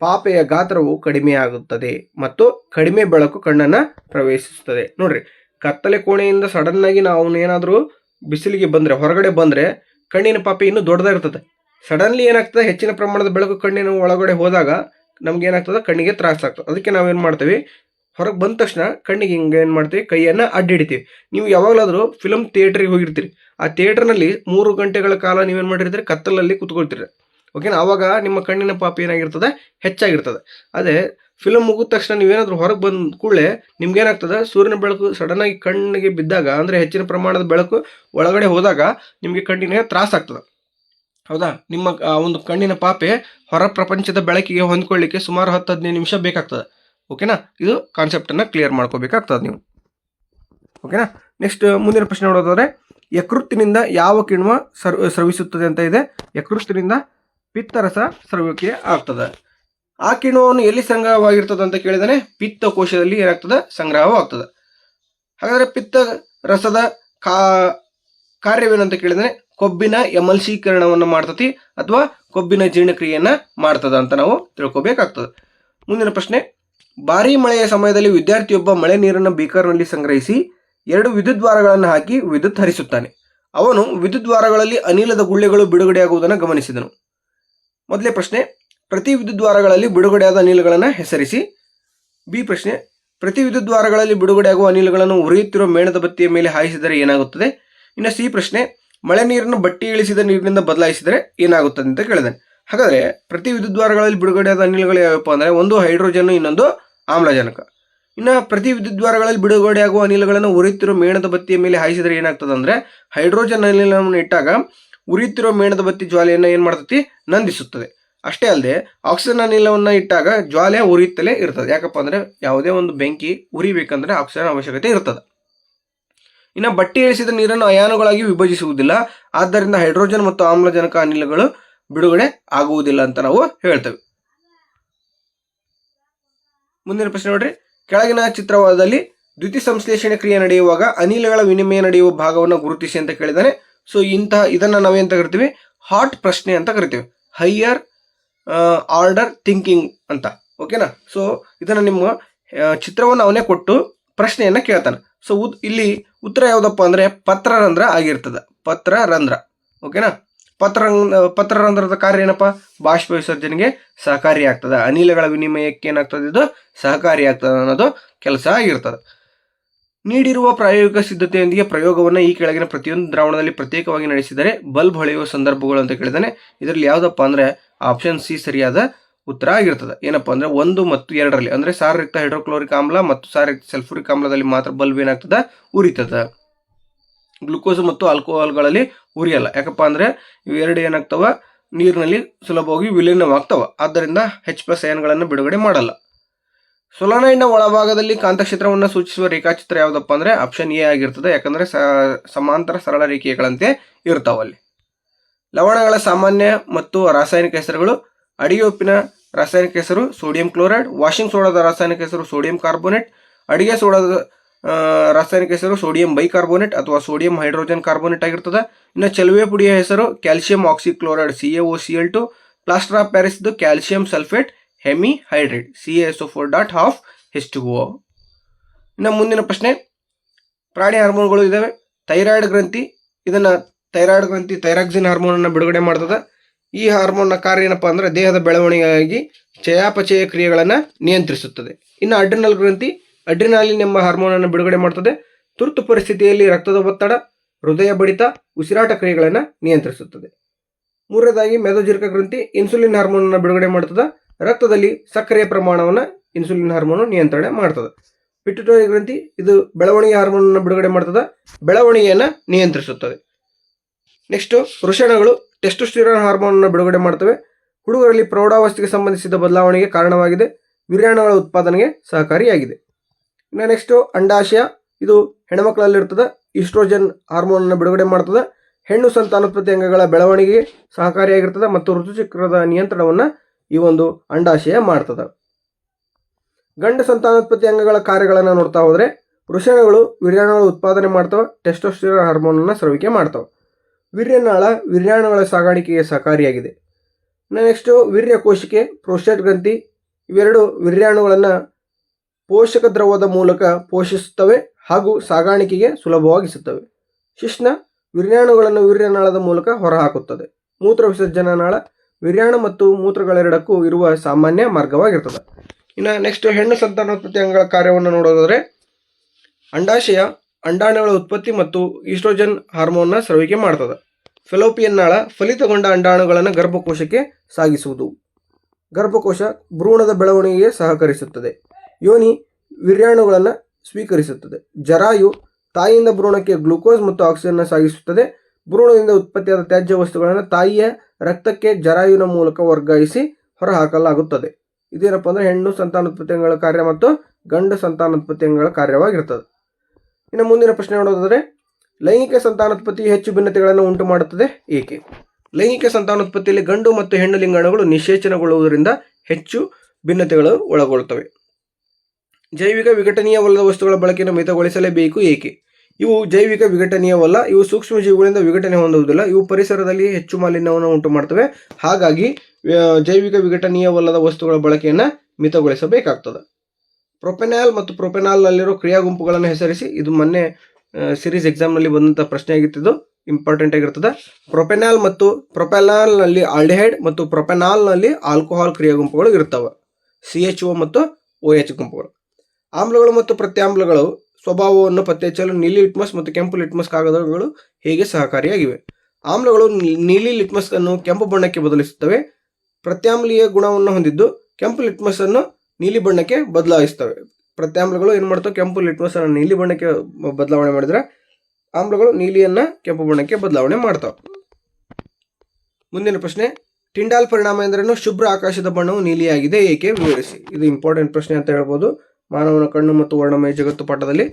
ಪಾಪೆಯ ಗಾತ್ರವು ಕಡಿಮೆಯಾಗುತ್ತದೆ ಮತ್ತು ಕಡಿಮೆ ಬೆಳಕು ಕಣ್ಣನ್ನು ಪ್ರವೇಶಿಸುತ್ತದೆ. ನೋಡ್ರಿ, ಕತ್ತಲೆ ಕೋಣೆಯಿಂದ ಸಡನ್ನಾಗಿ ನಾವು ಏನಾದರೂ ಬಿಸಿಲಿಗೆ ಬಂದರೆ, ಹೊರಗಡೆ ಬಂದರೆ ಕಣ್ಣಿನ ಪಾಪಿ ಇನ್ನೂ ದೊಡ್ಡದಾಗಿರ್ತದೆ. ಸಡನ್ಲಿ ಏನಾಗ್ತದೆ? ಹೆಚ್ಚಿನ ಪ್ರಮಾಣದ ಬೆಳಕು ಕಣ್ಣಿನ ಒಳಗಡೆ ಹೋದಾಗ ನಮ್ಗೆ ಏನಾಗ್ತದೆ? ಕಣ್ಣಿಗೆ ತ್ರಾಸ ಆಗ್ತದೆ. ಅದಕ್ಕೆ ನಾವೇನು ಮಾಡ್ತೀವಿ? ಹೊರಗೆ ಬಂದ ತಕ್ಷಣ ಕಣ್ಣಿಗೆ ಹಿಂಗೆ ಏನು ಮಾಡ್ತೀವಿ? ಕೈಯನ್ನು ಅಡ್ಡ ಹಿಡಿತೀವಿ ನೀವು ಯಾವಾಗಲಾದರೂ ಫಿಲಮ್ ಥಿಯೇಟ್ರಿಗೆ ಹೋಗಿರ್ತೀರಿ. ಆ ಥಿಯೇಟ್ರ್ನಲ್ಲಿ ಮೂರು ಗಂಟೆಗಳ ಕಾಲ ನೀವೇನು ಮಾಡಿರ್ತೀರಿ? ಕತ್ತಲಲ್ಲಿ ಕೂತ್ಕೊಳ್ತೀರಿ. ಓಕೆನಾ ಆವಾಗ ನಿಮ್ಮ ಕಣ್ಣಿನ ಪಾಪ ಏನಾಗಿರ್ತದೆ? ಹೆಚ್ಚಾಗಿರ್ತದೆ. ಅದೇ ಫಿಲಮ್ ಮುಗಿದ ತಕ್ಷಣ ನೀವೇನಾದರೂ ಹೊರಗೆ ಬಂದ ಕೂಡಲೇ ನಿಮ್ಗೇನಾಗ್ತದೆ? ಸೂರ್ಯನ ಬೆಳಕು ಸಡನ್ನಾಗಿ ಕಣ್ಣಿಗೆ ಬಿದ್ದಾಗ, ಅಂದರೆ ಹೆಚ್ಚಿನ ಪ್ರಮಾಣದ ಬೆಳಕು ಒಳಗಡೆ ಹೋದಾಗ ನಿಮಗೆ ಕಣ್ಣಿನ ತ್ರಾಸ ಆಗ್ತದೆ. ಹೌದಾ? ನಿಮ್ಮ ಒಂದು ಕಣ್ಣಿನ ಪಾಪೆ ಹೊರ ಪ್ರಪಂಚದ ಬೆಳಕಿಗೆ ಹೊಂದ್ಕೊಳ್ಳಿಕ್ಕೆ ಸುಮಾರು ಹತ್ತು ಹದಿನೈದು ನಿಮಿಷ ಬೇಕಾಗ್ತದೆ. ಓಕೆನಾ? ಇದು ಕಾನ್ಸೆಪ್ಟನ್ನು ಕ್ಲಿಯರ್ ಮಾಡ್ಕೋಬೇಕಾಗ್ತದೆ ನೀವು. ಓಕೆನಾ? ನೆಕ್ಸ್ಟ್ ಮುಂದಿನ ಪ್ರಶ್ನೆ ನೋಡೋದಾದ್ರೆ, ಯಕೃತ್ತಿನಿಂದ ಯಾವ ಕಿಣ್ವ ಸರ್ವ ಸ್ರವಿಸುತ್ತದೆ ಅಂತ ಇದೆ. ಯಕೃತ್ತಿನಿಂದ ಪಿತ್ತರಸ ಸ್ರವಿಕೆ ಆಗ್ತದೆ. ಆ ಕಿಣ್ವವನ್ನು ಎಲ್ಲಿ ಸಂಗ್ರಹವಾಗಿರ್ತದೆ ಅಂತ ಕೇಳಿದಾನೆ ಪಿತ್ತಕೋಶದಲ್ಲಿ ಏನಾಗ್ತದೆ? ಸಂಗ್ರಹವಾಗ್ತದೆ. ಹಾಗಾದ್ರೆ ಪಿತ್ತ ರಸದ ಕಾ ಕಾರ್ಯವೇನಂತ ಕೇಳಿದರೆ ಕೊಬ್ಬಿನ ಎಮಲ್ಸೀಕರಣವನ್ನು ಮಾಡ್ತತಿ ಅಥವಾ ಕೊಬ್ಬಿನ ಜೀರ್ಣಕ್ರಿಯೆಯನ್ನು ಮಾಡ್ತದೆ ಅಂತ ನಾವು ತಿಳ್ಕೊಬೇಕಾಗ್ತದೆ. ಮುಂದಿನ ಪ್ರಶ್ನೆ, ಭಾರೀ ಮಳೆಯ ಸಮಯದಲ್ಲಿ ವಿದ್ಯಾರ್ಥಿಯೊಬ್ಬ ಮಳೆ ನೀರನ್ನು ಬೀಕರ್ನಲ್ಲಿ ಸಂಗ್ರಹಿಸಿ ಎರಡು ವಿದ್ಯುತ್ ದ್ವಾರಗಳನ್ನು ಹಾಕಿ ವಿದ್ಯುತ್ ಹರಿಸುತ್ತಾನೆ. ಅವನು ವಿದ್ಯುತ್ ದ್ವಾರಗಳಲ್ಲಿ ಅನಿಲದ ಗುಳ್ಳೆಗಳು ಬಿಡುಗಡೆಯಾಗುವುದನ್ನು ಗಮನಿಸಿದನು. ಮೊದಲೇ ಪ್ರಶ್ನೆ ಪ್ರತಿ ವಿದ್ಯುತ್ ದ್ವಾರಗಳಲ್ಲಿ ಬಿಡುಗಡೆಯಾದ ಅನಿಲಗಳನ್ನು ಹೆಸರಿಸಿ. ಬಿ ಪ್ರಶ್ನೆ, ಪ್ರತಿ ವಿದ್ಯುತ್ ದ್ವಾರಗಳಲ್ಲಿ ಬಿಡುಗಡೆಯಾಗುವ ಅನಿಲಗಳನ್ನು ಉರಿಯುತ್ತಿರುವ ಮೇಣದ ಬತ್ತಿಯ ಮೇಲೆ ಹಾಯಿಸಿದರೆ ಏನಾಗುತ್ತದೆ? ಇನ್ನು ಸಿ ಪ್ರಶ್ನೆ, ಮಳೆ ನೀರನ್ನು ಬಟ್ಟಿ ಇಳಿಸಿದ ನೀರಿನಿಂದ ಬದಲಾಯಿಸಿದರೆ ಏನಾಗುತ್ತದೆ ಅಂತ ಕೇಳಿದೆ. ಹಾಗಾದರೆ ಪ್ರತಿ ವಿದ್ಯುದ್ವಾರಗಳಲ್ಲಿ ಬಿಡುಗಡೆಯಾದ ಅನಿಲಗಳು ಯಾವಪ್ಪ ಅಂದರೆ ಒಂದು ಹೈಡ್ರೋಜನ್, ಇನ್ನೊಂದು ಆಮ್ಲಜನಕ. ಇನ್ನು ಪ್ರತಿ ವಿದ್ಯುದ್ವಾರಗಳಲ್ಲಿ ಬಿಡುಗಡೆಯಾಗುವ ಅನಿಲಗಳನ್ನು ಉರಿಯುತ್ತಿರುವ ಮೇಣದ ಬತ್ತಿಯ ಮೇಲೆ ಹಾಯಿಸಿದರೆ ಏನಾಗ್ತದೆ ಅಂದರೆ ಹೈಡ್ರೋಜನ್ ಅನಿಲವನ್ನು ಇಟ್ಟಾಗ ಉರಿಯುತ್ತಿರುವ ಮೇಣದ ಬತ್ತಿ ಜ್ವಾಲೆಯನ್ನು ಏನು ಮಾಡ್ತತಿ? ನಂದಿಸುತ್ತದೆ. ಅಷ್ಟೇ ಅಲ್ಲದೆ ಆಕ್ಸಿಜನ್ ಅನಿಲವನ್ನು ಇಟ್ಟಾಗ ಜ್ವಾಲೆ ಉರಿಯುತ್ತಲೇ ಇರ್ತದೆ. ಯಾಕಪ್ಪ ಅಂದರೆ ಯಾವುದೇ ಒಂದು ಬೆಂಕಿ ಉರಿಬೇಕಂದ್ರೆ ಆಕ್ಸಿಜನ್ ಅವಶ್ಯಕತೆ ಇರ್ತದೆ. ಇನ್ನು ಬಟ್ಟಿ ಇಳಿಸಿದ ನೀರನ್ನು ಅಯಾನುಗಳಾಗಿ ವಿಭಜಿಸುವುದಿಲ್ಲ. ಆದ್ದರಿಂದ ಹೈಡ್ರೋಜನ್ ಮತ್ತು ಆಮ್ಲಜನಕ ಅನಿಲಗಳು ಬಿಡುಗಡೆ ಆಗುವುದಿಲ್ಲ ಅಂತ ನಾವು ಹೇಳ್ತೇವೆ. ಮುಂದಿನ ಪ್ರಶ್ನೆ ನೋಡ್ರಿ. ಕೆಳಗಿನ ಚಿತ್ರವಾದಲ್ಲಿ ದ್ಯುತಿ ಸಂಶ್ಲೇಷಣೆ ಕ್ರಿಯೆ ನಡೆಯುವಾಗ ಅನಿಲಗಳ ವಿನಿಮಯ ನಡೆಯುವ ಭಾಗವನ್ನು ಗುರುತಿಸಿ ಅಂತ ಕೇಳಿದಾನೆ. ಸೊ ಇಂತಹ ಇದನ್ನು ನಾವೇಂತ ಕರಿತೀವಿ? ಹಾಟ್ ಪ್ರಶ್ನೆ ಅಂತ ಕರಿತೀವಿ. ಹೈಯರ್ ಆರ್ಡರ್ ಥಿಂಕಿಂಗ್ ಅಂತ. ಓಕೆನಾ ಸೊ ಇದನ್ನು ನಿಮ್ಮ ಚಿತ್ರವನ್ನು ಅವನೇ ಕೊಟ್ಟು ಪ್ರಶ್ನೆಯನ್ನು ಕೇಳ್ತಾನೆ. ಸೊ ಇಲ್ಲಿ ಉತ್ತರ ಯಾವುದಪ್ಪ ಅಂದರೆ ಪತ್ರರಂಧ್ರ ಆಗಿರ್ತದೆ. ಪತ್ರರಂಧ್ರ. ಓಕೆನಾ ಪತ್ರರಂಧ್ರ ಪತ್ರರಂಧ್ರದ ಕಾರ್ಯ ಏನಪ್ಪ? ಬಾಷ್ಪ ವಿಸರ್ಜನೆಗೆ ಸಹಕಾರಿಯಾಗ್ತದೆ. ಅನಿಲಗಳ ವಿನಿಮಯಕ್ಕೆ ಏನಾಗ್ತದೆ ಇದು? ಸಹಕಾರಿಯಾಗ್ತದೆ ಅನ್ನೋದು ಕೆಲಸ ಆಗಿರ್ತದೆ. ನೀಡಿರುವ ಪ್ರಾಯೋಗಿಕ ಸಿದ್ಧತೆಯೊಂದಿಗೆ ಪ್ರಯೋಗವನ್ನು ಈ ಕೆಳಗಿನ ಪ್ರತಿಯೊಂದು ದ್ರಾವಣದಲ್ಲಿ ಪ್ರತ್ಯೇಕವಾಗಿ ನಡೆಸಿದರೆ ಬಲ್ಬ್ ಹೊಳೆಯುವ ಸಂದರ್ಭಗಳು ಅಂತ ಕೇಳಿದಾನೆ. ಇದರಲ್ಲಿ ಯಾವುದಪ್ಪ ಅಂದರೆ ಆಪ್ಷನ್ ಸಿ ಸರಿಯಾದ ಉತ್ತರ ಆಗಿರ್ತದೆ. ಏನಪ್ಪ ಅಂದರೆ ಒಂದು ಮತ್ತು ಎರಡರಲ್ಲಿ. ಅಂದರೆ ಸಾರಯುಕ್ತ ಹೈಡ್ರೋಕ್ಲೋರಿಕ್ ಆಮ್ಲ ಮತ್ತು ಸಾರಯುಕ್ತ ಸಲ್ಫುರಿಕ್ ಆಮ್ಲದಲ್ಲಿ ಮಾತ್ರ ಬಲ್ಬ್ ಏನಾಗ್ತದೆ? ಉರಿತದ. ಗ್ಲುಕೋಸ್ ಮತ್ತು ಆಲ್ಕೋಹಾಲ್ಗಳಲ್ಲಿ ಉರಿಯಲ್ಲ. ಯಾಕಪ್ಪ ಅಂದರೆ ಇವೆರಡು ಏನಾಗ್ತವ? ನೀರಿನಲ್ಲಿ ಸುಲಭವಾಗಿ ವಿಲೀನವಾಗ್ತವೆ. ಆದ್ದರಿಂದ ಹೆಚ್ ಪ್ಲಸ್ ಅಯನ್ಗಳನ್ನು ಬಿಡುಗಡೆ ಮಾಡಲ್ಲ. ಸೊಲನೈಡ್ನ ಒಳಭಾಗದಲ್ಲಿ ಕಾಂತಕ್ಷೇತ್ರವನ್ನು ಸೂಚಿಸುವ ರೇಖಾಚಿತ್ರ ಯಾವುದಪ್ಪ ಅಂದರೆ ಆಪ್ಷನ್ ಎ ಆಗಿರ್ತದೆ. ಯಾಕಂದರೆ ಸಮಾಂತರ ಸರಳ ರೇಖೆಗಳಂತೆ ಇರ್ತಾವಲ್ಲಿ ಲವಣಗಳ ಸಾಮಾನ್ಯ ಮತ್ತು ರಾಸಾಯನಿಕ ಹೆಸರುಗಳು ಅಡಿಗೆ ರಾಸಾಯನಿಕ ಹೆಸರು ಸೋಡಿಯಂ ಕ್ಲೋರೈಡ್ ವಾಷಿಂಗ್ ಸೋಡಾದ ರಾಸಾಯನಿಕ ಹೆಸರು ಸೋಡಿಯಂ ಕಾರ್ಬೋನೇಟ್ ಅಡಿಗೆ ಸೋಡಾದ ರಾಸಾಯನಿಕ ಹೆಸರು ಸೋಡಿಯಂ ಬೈಕಾರ್ಬೋನೇಟ್ ಅಥವಾ ಸೋಡಿಯಂ ಹೈಡ್ರೋಜನ್ ಕಾರ್ಬೋನೇಟ್ ಆಗಿರ್ತದೆ. ಇನ್ನು ಚೆಲುವೆ ಪುಡಿಯ ಹೆಸರು calcium oxychloride C A O C L two plaster of ಪ್ಯಾರಿಸ್ದು calcium sulphate hemihydrate C S O four dot half two O ಇನ್ನು ಮುಂದಿನ ಪ್ರಶ್ನೆ, ಪ್ರಾಣಿ ಹಾರ್ಮೋನ್ಗಳು ಇದ್ದಾವೆ ಥೈರಾಯ್ಡ್ ಗ್ರಂಥಿ, ಇದನ್ನು ಥೈರಾಯ್ಡ್ ಗ್ರಂಥಿ, ಥೈರಾಕ್ಸಿನ್ ಹಾರ್ಮೋನನ್ನು ಬಿಡುಗಡೆ ಮಾಡ್ತದೆ. ಈ ಹಾರ್ಮೋನ್ನ ಕಾರ್ಯ ಏನಪ್ಪ ಅಂದರೆ ದೇಹದ ಬೆಳವಣಿಗೆಗಾಗಿ ಚಯಾಪಚಯ ಕ್ರಿಯೆಗಳನ್ನು ನಿಯಂತ್ರಿಸುತ್ತದೆ. ಇನ್ನು ಅಡ್ರಿನಲ್ ಗ್ರಂಥಿ, ಅಡ್ರಿನಾಲಿನ್ ಎಂಬ ಹಾರ್ಮೋನನ್ನು ಬಿಡುಗಡೆ ಮಾಡ್ತದೆ. ತುರ್ತು ಪರಿಸ್ಥಿತಿಯಲ್ಲಿ ರಕ್ತದ ಒತ್ತಡ, ಹೃದಯ ಬಡಿತ, ಉಸಿರಾಟ ಕ್ರಿಯೆಗಳನ್ನು ನಿಯಂತ್ರಿಸುತ್ತದೆ. ಮೂರನೇದಾಗಿ, ಮೆದೋಜಿರ್ಕ ಗ್ರಂಥಿ, ಇನ್ಸುಲಿನ್ ಹಾರ್ಮೋನನ್ನು ಬಿಡುಗಡೆ ಮಾಡ್ತದೆ. ರಕ್ತದಲ್ಲಿ ಸಕ್ಕರೆಯ ಪ್ರಮಾಣವನ್ನು ಇನ್ಸುಲಿನ್ ಹಾರ್ಮೋನು ನಿಯಂತ್ರಣ ಮಾಡ್ತದೆ. ಪಿಟ್ಯುಟರಿ ಗ್ರಂಥಿ, ಇದು ಬೆಳವಣಿಗೆ ಹಾರ್ಮೋನನ್ನು ಬಿಡುಗಡೆ ಮಾಡ್ತದೆ. ಬೆಳವಣಿಗೆಯನ್ನು ನಿಯಂತ್ರಿಸುತ್ತದೆ. ನೆಕ್ಸ್ಟು ವೃಷಣಗಳು ಟೆಸ್ಟೋಸ್ಟಿರಾನ್ ಹಾರ್ಮೋನನ್ನು ಬಿಡುಗಡೆ ಮಾಡ್ತವೆ. ಹುಡುಗರಲ್ಲಿ ಪ್ರೌಢಾವಸ್ಥೆಗೆ ಸಂಬಂಧಿಸಿದ ಬದಲಾವಣೆಗೆ ಕಾರಣವಾಗಿದೆ. ವಿರಾಣಗಳ ಉತ್ಪಾದನೆಗೆ ಸಹಕಾರಿಯಾಗಿದೆ. ಇನ್ನು ನೆಕ್ಸ್ಟು ಅಂಡಾಶಯ, ಇದು ಹೆಣ್ಮಕ್ಳಲ್ಲಿರ್ತದೆ. ಈಸ್ಟ್ರೋಜನ್ ಹಾರ್ಮೋನನ್ನು ಬಿಡುಗಡೆ ಮಾಡ್ತದೆ. ಹೆಣ್ಣು ಸಂತಾನೋತ್ಪತ್ತಿ ಅಂಗಗಳ ಬೆಳವಣಿಗೆಗೆ ಸಹಕಾರಿಯಾಗಿರ್ತದೆ ಮತ್ತು ಋತುಚಕ್ರದ ನಿಯಂತ್ರಣವನ್ನು ಈ ಒಂದು ಅಂಡಾಶಯ ಮಾಡ್ತದೆ. ಗಂಡ ಸಂತಾನೋತ್ಪತ್ತಿ ಅಂಗಗಳ ಕಾರ್ಯಗಳನ್ನು ನೋಡ್ತಾ ಹೋದರೆ ವೃಷಣಗಳು ವೀರ್ಯಾಣುಗಳ ಉತ್ಪಾದನೆ ಮಾಡ್ತವೆ ಹಾರ್ಮೋನ್ ಹಾರ್ಮೋನನ್ನು ಸ್ರವಿಕೆ ಮಾಡ್ತವೆ. ವೀರ್ಯನಾಳ ವೀರ್ಯಾಣುಗಳ ಸಾಗಾಣಿಕೆಗೆ ಸಹಕಾರಿಯಾಗಿದೆ. ನೆಕ್ಸ್ಟು ವೀರ್ಯ ಕೋಶಿಕೆ ಪ್ರೋಸ್ಟೇಟ್ ಗ್ರಂಥಿ ಇವೆರಡು ವೀರ್ಯಾಣುಗಳನ್ನು ಪೋಷಕ ದ್ರವದ ಮೂಲಕ ಪೋಷಿಸುತ್ತವೆ ಹಾಗೂ ಸಾಗಾಣಿಕೆಗೆ ಸುಲಭವಾಗಿಸುತ್ತವೆ. ಶಿಶ್ನ ವೀರ್ಯಾಣುಗಳನ್ನು ವೀರ್ಯನಾಳದ ಮೂಲಕ ಹೊರಹಾಕುತ್ತದೆ. ಮೂತ್ರ ವಿಸರ್ಜನಾ ನಾಳ ವೀರ್ಯಾಣು ಮತ್ತು ಮೂತ್ರಗಳೆರಡಕ್ಕೂ ಇರುವ ಸಾಮಾನ್ಯ ಮಾರ್ಗವಾಗಿರ್ತದೆ. ಇನ್ನು ನೆಕ್ಸ್ಟ್ ಹೆಣ್ಣು ಸಂತಾನೋತ್ಪತ್ತಿ ಅಂಗಗಳ ಕಾರ್ಯವನ್ನು ನೋಡೋದಾದರೆ, ಅಂಡಾಶಯ, ಅಂಡಾಣುಗಳ ಉತ್ಪತ್ತಿ ಮತ್ತು ಈಸ್ಟ್ರೋಜನ್ ಹಾರ್ಮೋನ್ನ ಸ್ರವಿಕೆ ಮಾಡ್ತದೆ. ಫೆಲೋಪಿಯನ್ ನಾಳ ಫಲಿತಗೊಂಡ ಅಂಡಾಣುಗಳನ್ನು ಗರ್ಭಕೋಶಕ್ಕೆ ಸಾಗಿಸುವುದು. ಗರ್ಭಕೋಶ ಭ್ರೂಣದ ಬೆಳವಣಿಗೆಗೆ ಸಹಕರಿಸುತ್ತದೆ. ಯೋನಿ ವಿರ್ಯಾಣುಗಳನ್ನು ಸ್ವೀಕರಿಸುತ್ತದೆ. ಜರಾಯು ತಾಯಿಯಿಂದ ಭ್ರೂಣಕ್ಕೆ ಗ್ಲೂಕೋಸ್ ಮತ್ತು ಆಕ್ಸಿಜನ್ನ ಸಾಗಿಸುತ್ತದೆ. ಭ್ರೂಣದಿಂದ ಉತ್ಪತ್ತಿಯಾದ ತ್ಯಾಜ್ಯ ವಸ್ತುಗಳನ್ನು ತಾಯಿಯ ರಕ್ತಕ್ಕೆ ಜರಾಯುವಿನ ಮೂಲಕ ವರ್ಗಾಯಿಸಿ ಹೊರಹಾಕಲಾಗುತ್ತದೆ. ಇದೇನಪ್ಪ ಅಂದರೆ ಹೆಣ್ಣು ಸಂತಾನೋತ್ಪತ್ತಿ ಅಂಗಗಳ ಕಾರ್ಯ ಮತ್ತು ಗಂಡು ಸಂತಾನೋತ್ಪತ್ತಿ ಅಂಗಗಳ ಕಾರ್ಯವಾಗಿರ್ತದೆ. ಇನ್ನು ಮುಂದಿನ ಪ್ರಶ್ನೆ ನೋಡೋದಾದರೆ, ಲೈಂಗಿಕ ಸಂತಾನೋತ್ಪತ್ತಿ ಹೆಚ್ಚು ಭಿನ್ನತೆಗಳನ್ನು ಉಂಟು ಮಾಡುತ್ತದೆ ಏಕೆ? ಲೈಂಗಿಕ ಸಂತಾನೋತ್ಪತ್ತಿಯಲ್ಲಿ ಗಂಡು ಮತ್ತು ಹೆಣ್ಣು ಲಿಂಗಾಣುಗಳು ನಿಷೇಚನಗೊಳ್ಳುವುದರಿಂದ ಹೆಚ್ಚು ಭಿನ್ನತೆಗಳು ಒಳಗೊಳ್ಳುತ್ತವೆ. ಜೈವಿಕ ವಿಘಟನೀಯವಲ್ಲದ ವಸ್ತುಗಳ ಬಳಕೆಯನ್ನು ಮಿತಗೊಳಿಸಲೇಬೇಕು ಏಕೆ? ಇವು ಜೈವಿಕ ವಿಘಟನೀಯವಲ್ಲ, ಇವು ಸೂಕ್ಷ್ಮ ಜೀವಿಗಳಿಂದ ವಿಘಟನೆ ಹೊಂದುವುದಿಲ್ಲ, ಇವು ಪರಿಸರದಲ್ಲಿ ಹೆಚ್ಚು ಮಾಲಿನ್ಯವನ್ನು ಉಂಟು ಮಾಡ್ತವೆ ಹಾಗಾಗಿ ಜೈವಿಕ ವಿಘಟನೀಯವಲ್ಲದ ವಸ್ತುಗಳ ಬಳಕೆಯನ್ನು ಮಿತಗೊಳಿಸಬೇಕಾಗ್ತದೆ. ಪ್ರೊಪೆನಾಲ್ ಮತ್ತು ಪ್ರೊಪೆನಾಲ್ನಲ್ಲಿರೋ ಕ್ರಿಯಾ ಗುಂಪುಗಳನ್ನು ಹೆಸರಿಸಿ, ಇದು ಮೊನ್ನೆ ಸಿರೀಸ್ ಎಕ್ಸಾಮ್ನಲ್ಲಿ ಬಂದಂಥ ಪ್ರಶ್ನೆ ಆಗಿತ್ತಿದ್ದು ಇಂಪಾರ್ಟೆಂಟ್ ಆಗಿರ್ತದೆ. ಪ್ರೊಪೆನಾಲ್ ಮತ್ತು ಪ್ರೊಪೆನಾಲ್ನಲ್ಲಿ ಆಲ್ಡಿಹೈಡ್ ಮತ್ತು ಪ್ರೊಪೆನಾಲ್ನಲ್ಲಿ ಆಲ್ಕೋಹಾಲ್ ಕ್ರಿಯಾ ಗುಂಪುಗಳು ಇರ್ತವೆ ಸಿ ಮತ್ತು ಒ ಗುಂಪುಗಳು. ಆಮ್ಲಗಳು ಮತ್ತು ಪ್ರತ್ಯಾಮ್ಲಗಳು ಸ್ವಭಾವವನ್ನು ಪತ್ತೆಹಚ್ಚಲು ನೀಲಿ ಲಿಟ್ಮಸ್ ಮತ್ತು ಕೆಂಪು ಲಿಟ್ಮಸ್ ಕಾಗದಗಳು ಹೇಗೆ ಸಹಕಾರಿಯಾಗಿವೆ? ಆಮ್ಲಗಳು ನೀಲಿ ಲಿಟ್ಮಸ್ ಅನ್ನು ಕೆಂಪು ಬಣ್ಣಕ್ಕೆ ಬದಲಿಸುತ್ತವೆ. ಪ್ರತ್ಯಾಮ್ಲೀಯ ಗುಣವನ್ನು ಹೊಂದಿದ್ದು ಕೆಂಪು ಲಿಟ್ಮಸ್ ಅನ್ನು ನೀಲಿ ಬಣ್ಣಕ್ಕೆ ಬದಲಾಯಿಸ್ತವೆ ಪ್ರತ್ಯಾಮ್ಲಗಳು ಏನು ಮಾಡ್ತವೆ? ಕೆಂಪು ಲಿಟ್ಮಸ್ ಅನ್ನು ನೀಲಿ ಬಣ್ಣಕ್ಕೆ ಬದಲಾವಣೆ ಮಾಡಿದರೆ ಆಮ್ಲಗಳು ನೀಲಿಯನ್ನ ಕೆಂಪು ಬಣ್ಣಕ್ಕೆ ಬದಲಾವಣೆ ಮಾಡ್ತಾವೆ. ಮುಂದಿನ ಪ್ರಶ್ನೆ, ಟಿಂಡಾಲ್ ಪರಿಣಾಮ ಎಂದರೇನು? ಶುಭ್ರ ಆಕಾಶದ ಬಣ್ಣವು ನೀಲಿಯಾಗಿದೆ ಏಕೆ? ವಿವರಿಸಿ. ಇದು ಇಂಪಾರ್ಟೆಂಟ್ ಪ್ರಶ್ನೆ ಅಂತ ಹೇಳ್ಬೋದು. ಮಾನವನ ಕಣ್ಣು ಮತ್ತು ವರ್ಣಮಯ ಜಗತ್ತು ಪಾಠದಲ್ಲಿ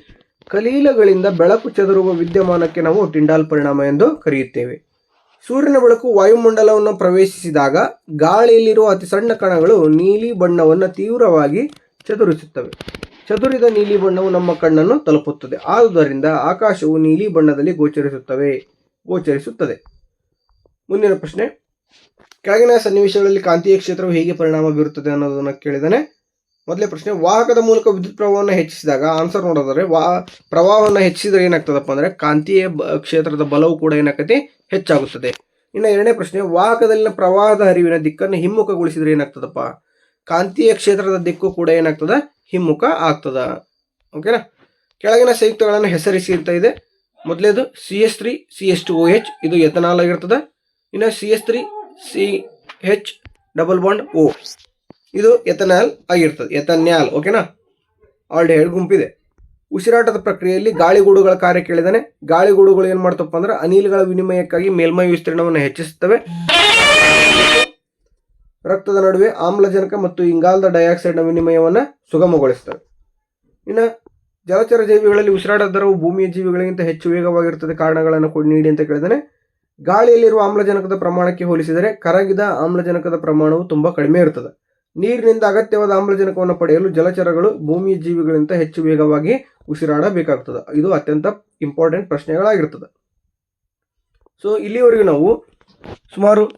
ಕಲೀಲಗಳಿಂದ ಬೆಳಕು ಚದುರುವ ವಿದ್ಯಮಾನಕ್ಕೆ ನಾವು ಟಿಂಡಾಲ್ ಪರಿಣಾಮ ಎಂದು ಕರೆಯುತ್ತೇವೆ. ಸೂರ್ಯನ ಬೆಳಕು ವಾಯುಮಂಡಲವನ್ನು ಪ್ರವೇಶಿಸಿದಾಗ ಗಾಳಿಯಲ್ಲಿರುವ ಅತಿ ಸಣ್ಣ ಕಣಗಳು ನೀಲಿ ಬಣ್ಣವನ್ನು ತೀವ್ರವಾಗಿ ಚದುರಿಸುತ್ತವೆ. ಚದುರಿದ ನೀಲಿ ಬಣ್ಣವು ನಮ್ಮ ಕಣ್ಣನ್ನು ತಲುಪುತ್ತದೆ. ಆದುದರಿಂದ ಆಕಾಶವು ನೀಲಿ ಬಣ್ಣದಲ್ಲಿ ಗೋಚರಿಸುತ್ತವೆ, ಗೋಚರಿಸುತ್ತದೆ. ಮುಂದಿನ ಪ್ರಶ್ನೆ. ಕೆಳಗಿನ ಸನ್ನಿವೇಶಗಳಲ್ಲಿ ಕಾಂತೀಯ ಕ್ಷೇತ್ರವು ಹೇಗೆ ಪರಿಣಾಮ ಬೀರುತ್ತದೆ ಅನ್ನೋದನ್ನು ಕೇಳಿದಾನೆ ಮೊದಲೇ ಪ್ರಶ್ನೆ, ವಾಹಕದ ಮೂಲಕ ವಿದ್ಯುತ್ ಪ್ರವಾಹವನ್ನು ಹೆಚ್ಚಿಸಿದಾಗ ಆನ್ಸರ್ ನೋಡೋದಾದ್ರೆ, ವಾ, ಪ್ರವಾಹವನ್ನು ಹೆಚ್ಚಿಸಿದ್ರೆ ಏನಾಗ್ತದಪ್ಪ ಅಂದರೆ ಕಾಂತೀಯ ಕ್ಷೇತ್ರದ ಬಲವು ಕೂಡ ಏನಾಗ್ತದೆ ಹೆಚ್ಚಾಗುತ್ತದೆ. ಇನ್ನು ಎರಡನೇ ಪ್ರಶ್ನೆ, ವಾಹಕದಲ್ಲಿನ ಪ್ರವಾಹದ ಹರಿವಿನ ದಿಕ್ಕನ್ನು ಹಿಮ್ಮುಖಗೊಳಿಸಿದ್ರೆ ಏನಾಗ್ತದಪ್ಪ? ಕಾಂತೀಯ ಕ್ಷೇತ್ರದ ದಿಕ್ಕು ಕೂಡ ಏನಾಗ್ತದ? ಹಿಮ್ಮುಖ ಆಗ್ತದ. ಓಕೆನಾ? ಕೆಳಗಿನ ಸಂಯುಕ್ತಗಳನ್ನು ಹೆಸರಿಸಿ ಅಂತ ಇದೆ. ಮೊದಲೇದು, C S three, C S two O H, ಇದು ಎಥನಾಲ್ ಆಗಿರ್ತದೆ. ಇನ್ನು C S three, C H double bond O. ಇದು ಎಥನಾಲ್ ಆಗಿರ್ತದೆ, ಎಥನ್ಯಾಲ್ ಓಕೆನಾ ಆಲ್ಡಿಹೈಡ್ ಗುಂಪಿದೆ ಉಸಿರಾಟದ ಪ್ರಕ್ರಿಯೆಯಲ್ಲಿ ಗಾಳಿಗೂಡುಗಳ ಕಾರ್ಯ ಕೇಳಿದಾನೆ. ಗಾಳಿಗೂಡುಗಳು ಏನು ಮಾಡ್ತಪ್ಪ ಅಂದ್ರೆ ಅನಿಲಗಳ ವಿನಿಮಯಕ್ಕಾಗಿ ಮೇಲ್ಮೈ ವಿಸ್ತೀರ್ಣವನ್ನು ಹೆಚ್ಚಿಸುತ್ತವೆ. ರಕ್ತದ ನಡುವೆ ಆಮ್ಲಜನಕ ಮತ್ತು ಇಂಗಾಲದ ಡೈಆಕ್ಸೈಡ್ನ ವಿನಿಮಯವನ್ನು ಸುಗಮಗೊಳಿಸ್ತವೆ ಇನ್ನು ಜಲಚರ ಜೀವಿಗಳಲ್ಲಿ ಉಸಿರಾಟದ ದರವು ಭೂಮಿಯ ಜೀವಿಗಳಿಗಿಂತ ಹೆಚ್ಚು ವೇಗವಾಗಿರುತ್ತದೆ ಕಾರಣಗಳನ್ನು ಕೊಡಿ, ನೀಡಿ ಅಂತ ಕೇಳಿದಾನೆ. ಗಾಳಿಯಲ್ಲಿರುವ ಆಮ್ಲಜನಕದ ಪ್ರಮಾಣಕ್ಕೆ ಹೋಲಿಸಿದರೆ ಕರಗಿದ ಆಮ್ಲಜನಕದ ಪ್ರಮಾಣವು ತುಂಬಾ ಕಡಿಮೆ ಇರುತ್ತದೆ ನೀರಿನಿಂದ ಅಗತ್ಯವಾದ ಆಮ್ಲಜನಕವನ್ನು ಪಡೆಯಲು ಜಲಚರಗಳು ಭೂಮಿಯ ಜೀವಿಗಳಿಂದ ಹೆಚ್ಚು ವೇಗವಾಗಿ ಉಸಿರಾಡಬೇಕಾಗ್ತದೆ. ಇದು ಅತ್ಯಂತ ಇಂಪಾರ್ಟೆಂಟ್ ಪ್ರಶ್ನೆಗಳಾಗಿರ್ತದೆ. ಸೊ ಇಲ್ಲಿವರೆಗೂ ನಾವು ಸುಮಾರು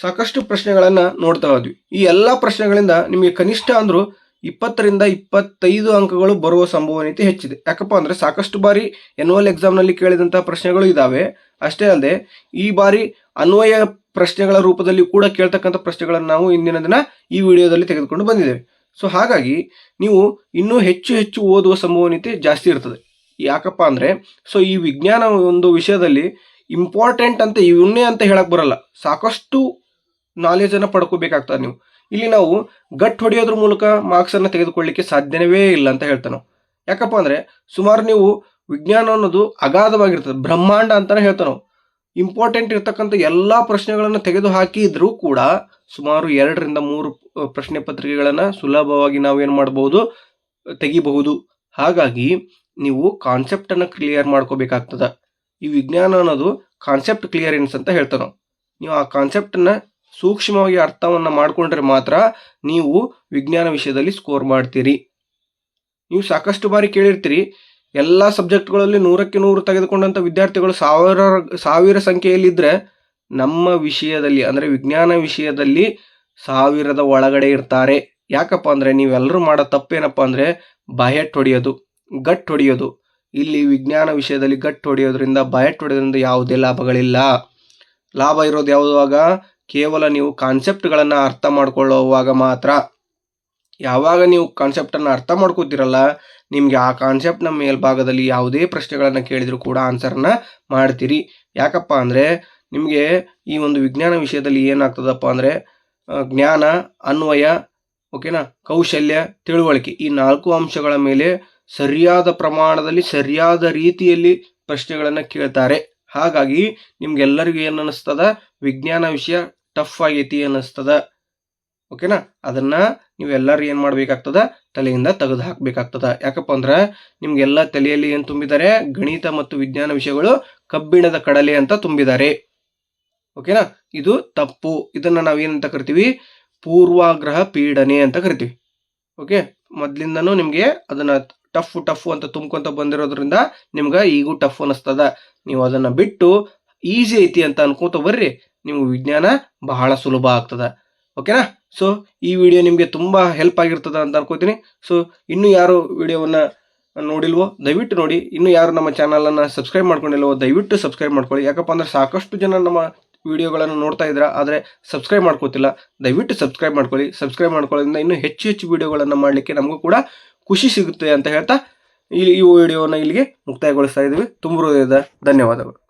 ಸಾಕಷ್ಟು ಪ್ರಶ್ನೆಗಳನ್ನು ನೋಡ್ತಾ ಹೋದ್ವಿ. ಈ ಎಲ್ಲ ಪ್ರಶ್ನೆಗಳಿಂದ ನಿಮಗೆ ಕನಿಷ್ಠ ಅಂದ್ರೂ ಇಪ್ಪತ್ತರಿಂದ ಇಪ್ಪತ್ತೈದು ಅಂಕಗಳು ಬರುವ ಸಂಭವನೀಯತೆ ಹೆಚ್ಚಿದೆ. ಯಾಕಪ್ಪ ಅಂದರೆ ಸಾಕಷ್ಟು ಬಾರಿ ಎನ್ಯುವಲ್ ಎಕ್ಸಾಮ್ನಲ್ಲಿ ಕೇಳಿದಂಥ ಪ್ರಶ್ನೆಗಳು ಇದ್ದಾವೆ ಅಷ್ಟೇ ಅಲ್ಲದೆ, ಈ ಬಾರಿ ಅನ್ವಯ ಪ್ರಶ್ನೆಗಳ ರೂಪದಲ್ಲಿ ಕೂಡ ಕೇಳ್ತಕ್ಕಂಥ ಪ್ರಶ್ನೆಗಳನ್ನು ನಾವು ಇಂದಿನ ದಿನ ಈ ವಿಡಿಯೋದಲ್ಲಿ ತೆಗೆದುಕೊಂಡು ಬಂದಿದ್ದೇವೆ. ಸೊ ಹಾಗಾಗಿ ನೀವು ಇನ್ನೂ ಹೆಚ್ಚು ಹೆಚ್ಚು ಓದುವ ಸಂಭವನೀಯತೆ ಜಾಸ್ತಿ ಇರ್ತದೆ. ಯಾಕಪ್ಪ ಅಂದರೆ ಸೊ ಈ ವಿಜ್ಞಾನ ಒಂದು ವಿಷಯದಲ್ಲಿ ಇಂಪಾರ್ಟೆಂಟ್ ಅಂತ ಇವನ್ನೇ ಅಂತ ಹೇಳಕ್ಕೆ ಬರಲ್ಲ. ಸಾಕಷ್ಟು ನಾಲೆಜನ್ನು ಪಡ್ಕೋಬೇಕಾಗ್ತದೆ ನೀವು. ಇಲ್ಲಿ ನಾವು ಗಟ್ ಹೊಡೆಯೋದ್ರ ಮೂಲಕ ಮಾರ್ಕ್ಸನ್ನು ತೆಗೆದುಕೊಳ್ಳಿಕ್ಕೆ ಸಾಧ್ಯವೇ ಇಲ್ಲ ಅಂತ ಹೇಳ್ತಾನೆ ನಾವು ಯಾಕಪ್ಪ ಅಂದರೆ ಸುಮಾರು ನೀವು ವಿಜ್ಞಾನ ಅನ್ನೋದು ಅಗಾಧವಾಗಿರ್ತದೆ, ಬ್ರಹ್ಮಾಂಡ ಅಂತಾನೆ ಹೇಳ್ತಾನೆ ನಾವು ಇಂಪಾರ್ಟೆಂಟ್ ಇರ್ತಕ್ಕಂಥ ಎಲ್ಲ ಪ್ರಶ್ನೆಗಳನ್ನು ತೆಗೆದು ಹಾಕಿದ್ರೂ ಕೂಡ ಸುಮಾರು ಎರಡರಿಂದ ಮೂರು ಪ್ರಶ್ನೆ ಪತ್ರಿಕೆಗಳನ್ನು ಸುಲಭವಾಗಿ ನಾವೇನು ಮಾಡಬಹುದು ತೆಗಿಬಹುದು. ಹಾಗಾಗಿ ನೀವು ಕಾನ್ಸೆಪ್ಟನ್ನು ಕ್ಲಿಯರ್ ಮಾಡ್ಕೋಬೇಕಾಗ್ತದೆ. ಈ ವಿಜ್ಞಾನ ಅನ್ನೋದು ಕಾನ್ಸೆಪ್ಟ್ ಕ್ಲಿಯರೆನ್ಸ್ ಅಂತ ಹೇಳ್ತಾನೆ ನಾವು. ನೀವು ಆ ಕಾನ್ಸೆಪ್ಟನ್ನು ಸೂಕ್ಷ್ಮವಾಗಿ ಅರ್ಥವನ್ನು ಮಾಡಿಕೊಂಡ್ರೆ ಮಾತ್ರ ನೀವು ವಿಜ್ಞಾನ ವಿಷಯದಲ್ಲಿ ಸ್ಕೋರ್ ಮಾಡ್ತೀರಿ. ನೀವು ಸಾಕಷ್ಟು ಬಾರಿ ಕೇಳಿರ್ತೀರಿ, ಎಲ್ಲ ಸಬ್ಜೆಕ್ಟ್ಗಳಲ್ಲಿ ನೂರಕ್ಕೆ ನೂರು ತೆಗೆದುಕೊಂಡಂಥ ವಿದ್ಯಾರ್ಥಿಗಳು ಸಾವಿರ ಸಾವಿರ ಸಂಖ್ಯೆಯಲ್ಲಿದ್ದರೆ ನಮ್ಮ ವಿಷಯದಲ್ಲಿ, ಅಂದರೆ ವಿಜ್ಞಾನ ವಿಷಯದಲ್ಲಿ ಸಾವಿರದ ಒಳಗಡೆ ಇರ್ತಾರೆ. ಯಾಕಪ್ಪ ಅಂದರೆ ನೀವೆಲ್ಲರೂ ಮಾಡೋ ತಪ್ಪೇನಪ್ಪ ಅಂದರೆ ಬಯಟ್ ಹೊಡೆಯೋದು ಗಟ್ ಹೊಡೆಯೋದು. ಇಲ್ಲಿ ವಿಜ್ಞಾನ ವಿಷಯದಲ್ಲಿ ಗಟ್ ಹೊಡೆಯೋದ್ರಿಂದ ಬಯಟ್ ಹೊಡೆಯೋದ್ರಿಂದ ಯಾವುದೇ ಲಾಭಗಳಿಲ್ಲ. ಲಾಭ ಇರೋದು ಯಾವುದಾಗ ಕೇವಲ ನೀವು ಕಾನ್ಸೆಪ್ಟ್ಗಳನ್ನು ಅರ್ಥ ಮಾಡ್ಕೊಳ್ಳುವಾಗ ಮಾತ್ರ. ಯಾವಾಗ ನೀವು ಕಾನ್ಸೆಪ್ಟನ್ನು ಅರ್ಥ ಮಾಡ್ಕೋತಿರಲ್ಲ, ನಿಮಗೆ ಆ ಕಾನ್ಸೆಪ್ಟ್ನ ಮೇಲ್ಭಾಗದಲ್ಲಿ ಯಾವುದೇ ಪ್ರಶ್ನೆಗಳನ್ನು ಕೇಳಿದರೂ ಕೂಡ ಆನ್ಸರ್ನ ಮಾಡ್ತೀರಿ. ಯಾಕಪ್ಪ ಅಂದರೆ, ನಿಮಗೆ ಈ ಒಂದು ವಿಜ್ಞಾನ ವಿಷಯದಲ್ಲಿ ಏನಾಗ್ತದಪ್ಪ ಅಂದರೆ ಜ್ಞಾನ, ಅನ್ವಯ, ಓಕೆನಾ, ಕೌಶಲ್ಯ, ತಿಳುವಳಿಕೆ ಈ ನಾಲ್ಕು ಅಂಶಗಳ ಮೇಲೆ ಸರಿಯಾದ ಪ್ರಮಾಣದಲ್ಲಿ ಸರಿಯಾದ ರೀತಿಯಲ್ಲಿ ಪ್ರಶ್ನೆಗಳನ್ನು ಕೇಳ್ತಾರೆ. ಹಾಗಾಗಿ ನಿಮ್ಗೆಲ್ಲರಿಗೂ ಏನು ಅನ್ನಿಸ್ತದ ವಿಜ್ಞಾನ ವಿಷಯ ಟಫ್ ಆಗೈತಿ ಅನ್ನಿಸ್ತದ. ಓಕೆನಾ ಅದನ್ನ ನೀವೆಲ್ಲರೂ ಏನು ಮಾಡಬೇಕಾಗ್ತದ? ತಲೆಯಿಂದ ತೆಗೆದು ಹಾಕಬೇಕಾಗ್ತದ. ಯಾಕಪ್ಪ ಅಂದ್ರೆ ನಿಮ್ಗೆಲ್ಲ ತಲೆಯಲ್ಲಿ ಏನು ತುಂಬಿದ್ದಾರೆ ಗಣಿತ ಮತ್ತು ವಿಜ್ಞಾನ ವಿಷಯಗಳು ಕಬ್ಬಿಣದ ಕಡಲೆ ಅಂತ ತುಂಬಿದ್ದಾರೆ ಓಕೆನಾ ಇದು ತಪ್ಪು. ಇದನ್ನ ನಾವೇನಂತ ಕರಿತೀವಿ? ಪೂರ್ವಾಗ್ರಹ ಪೀಡನೆ ಅಂತ ಕರಿತೀವಿ. ಓಕೆ ಮೊದ್ಲಿಂದನೂ ನಿಮಗೆ ಅದನ್ನ ಟಫ್ ಟಫ್ ಅಂತ ತುಂಬ್ಕೊಂತ ಬಂದಿರೋದ್ರಿಂದ ನಿಮ್ಗೆ ಈಗೂ ಟಫ್ ಅನ್ನಿಸ್ತದ. ನೀವು ಅದನ್ನ ಬಿಟ್ಟು ಈಸಿ ಐತಿ ಅಂತ ಅನ್ಕೋತ ಬರ್ರಿ. ನಿಮ್ಗೆ ವಿಜ್ಞಾನ ಬಹಳ ಸುಲಭ ಆಗ್ತದೆ. ಓಕೆನಾ ಸೊ ಈ ವಿಡಿಯೋ ನಿಮಗೆ ತುಂಬ ಹೆಲ್ಪ್ ಆಗಿರ್ತದೆ ಅಂತ ಅನ್ಕೋತೀನಿ. ಸೊ ಇನ್ನೂ ಯಾರು ವಿಡಿಯೋವನ್ನು ನೋಡಿಲ್ವೋ, ದಯವಿಟ್ಟು ನೋಡಿ. ಇನ್ನೂ ಯಾರು ನಮ್ಮ ಚಾನಲನ್ನು ಸಬ್ಸ್ಕ್ರೈಬ್ ಮಾಡ್ಕೊಂಡಿಲ್ವೋ, ದಯವಿಟ್ಟು ಸಬ್ಸ್ಕ್ರೈಬ್ ಮಾಡ್ಕೊಳ್ಳಿ. ಯಾಕಪ್ಪ ಅಂದರೆ ಸಾಕಷ್ಟು ಜನ ನಮ್ಮ ವಿಡಿಯೋಗಳನ್ನು ನೋಡ್ತಾ ಇದ್ದೀರಾ ಆದರೆ ಸಬ್ಸ್ಕ್ರೈಬ್ ಮಾಡ್ಕೋತಿಲ್ಲ. ದಯವಿಟ್ಟು ಸಬ್ಸ್ಕ್ರೈಬ್ ಮಾಡ್ಕೊಳ್ಳಿ. ಸಬ್ಸ್ಕ್ರೈಬ್ ಮಾಡ್ಕೊಳ್ಳೋದ್ರಿಂದ ಇನ್ನೂ ಹೆಚ್ಚು ಹೆಚ್ಚು ವಿಡಿಯೋಗಳನ್ನು ಮಾಡಲಿಕ್ಕೆ ನಮಗೂ ಕೂಡ ಖುಷಿ ಸಿಗುತ್ತೆ ಅಂತ ಹೇಳ್ತಾ, ಈ ಈ ವಿಡಿಯೋನ ಇಲ್ಲಿಗೆ ಮುಕ್ತಾಯಗೊಳಿಸ್ತಾ ಇದ್ದೀವಿ. ತುಂಬ ಹೃದಯದ ಧನ್ಯವಾದಗಳು.